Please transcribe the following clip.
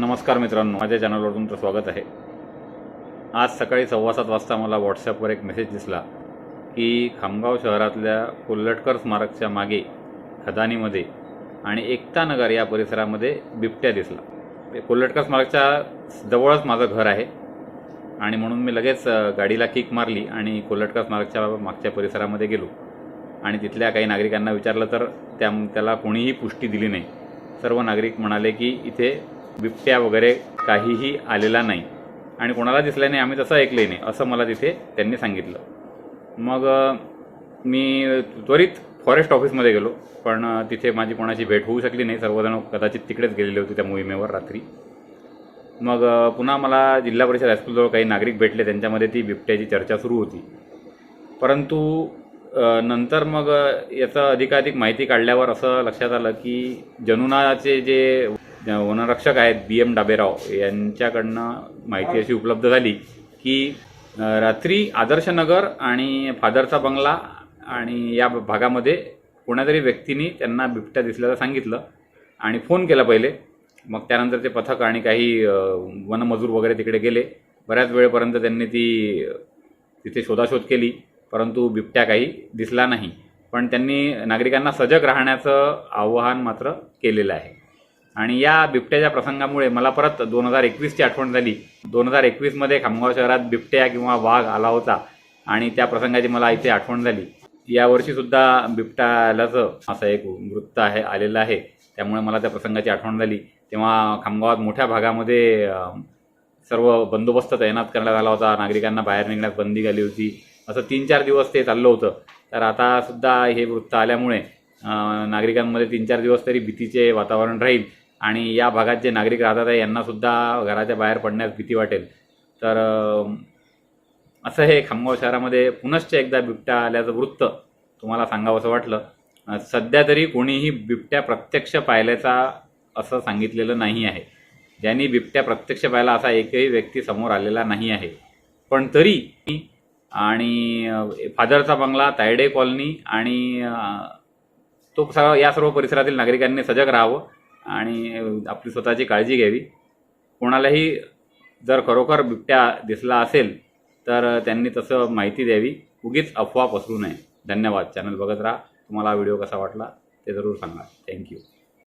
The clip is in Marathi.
नमस्कार मित्रांनो माझ्या चॅनलवर तुमचं स्वागत आहे. आज सकाळी सव्वा सात वाजता मला व्हॉट्सॲपवर एक मेसेज दिसला की खामगाव शहरातल्या कोल्हटकर स्मारकच्या मागे खदानीमध्ये आणि एकता नगर या परिसरामध्ये बिबट्या दिसला. कोल्हटकर स्मारकच्या जवळच माझं घर आहे आणि म्हणून मी लगेच गाडीला किक मारली आणि कोल्हटकर स्मारकच्या मागच्या परिसरामध्ये गेलो. आणि तिथल्या काही नागरिकांना विचारलं तर त्या त्याला कोणीही पुष्टी दिली नाही. सर्व नागरिक म्हणाले की इथे बिबट्या वगैरे काहीही आलेला नाही. आणि कोणाला दिसलं नाही आम्ही तसं ऐकलंही नाही असं मला तिथे त्यांनी सांगितलं. मग मी त्वरित फॉरेस्ट ऑफिसमध्ये गेलो पण तिथे माझी कोणाची भेट होऊ शकली नाही. सर्वजण कदाचित तिकडेच गेलेले होते त्या मोहिमेवर रात्री. मग पुन्हा मला जिल्हा परिषद हायस्कूलजवळ काही नागरिक भेटले त्यांच्यामध्ये ती बिबट्याची चर्चा सुरू होती. परंतु नंतर मग याचं अधिकाधिक माहिती काढल्यावर असं लक्षात आलं की जनुनाचे जे वनरक्षक आहेत बी एम डाबेराव यांच्याकडनं माहिती अशी उपलब्ध झाली की रात्री आदर्शनगर आणि फादरचा बंगला आणि या भागामध्ये कोणातरी व्यक्तीने त्यांना बिबट्या दिसल्याचं सांगितलं आणि फोन केला पहिले. मग त्यानंतर ते पथक आणि काही वनमजूर वगैरे तिकडे गेले. बऱ्याच वेळेपर्यंत त्यांनी ती तिथे शोधाशोध केली परंतु बिबट्या काही दिसला नाही. पण त्यांनी नागरिकांना सजग राहण्याचं आवाहन मात्र केलेलं आहे. आणि या बिबट्याच्या प्रसंगामुळे मला परत दोन हजार एकवीसची आठवण झाली. दोन हजार एकवीसमध्ये खामगाव शहरात बिबट्या किंवा वाघ आला होता आणि त्या प्रसंगाची मला इथे आठवण झाली. यावर्षी सुद्धा बिबट्या आल्याचं असं एक वृत्त आहे आलेलं आहे. त्यामुळे मला त्या प्रसंगाची आठवण झाली. तेव्हा खामगावात मोठ्या भागामध्ये सर्व बंदोबस्त तैनात करण्यात आला होता. नागरिकांना बाहेर निघण्यास बंदी घाली होती. असं तीन चार दिवस ते चाललं होतं. तर आता सुद्धा हे वृत्त आल्यामुळे नागरिकांमध्ये तीन चार दिवस तरी भीतीचे वातावरण राहील. आणि या भागात जे नागरिक राहतात आहे यांनासुद्धा घराच्या बाहेर पडण्यास भीती वाटेल. तर असं हे खामगाव शहरामध्ये पुनश्च एकदा बिबट्या आल्याचं वृत्त तुम्हाला सांगावं असं वाटलं सध्या तरी कोणीही बिबट्या प्रत्यक्ष पाहिल्याचा असं सांगितलेलं नाही आहे. ज्यांनी बिबट्या प्रत्यक्ष पाहिला असा एकही व्यक्ती समोर आलेला नाही आहे. पण तरी आणि फादरचा बंगला तायडे कॉलनी आणि तो सगळा या सर्व परिसरातील नागरिकांनी सजग राहावं. आणि आपली स्वतःची काळजी घ्यावी. कोणालाही जर खरोखर बिबट्या दिसला असेल तर त्यांनी तसं माहिती द्यावी. उगीच अफवा पसरू नये. धन्यवाद. चॅनल बघत राहा. तुम्हाला व्हिडिओ कसा वाटला ते जरूर सांगा. थँक्यू.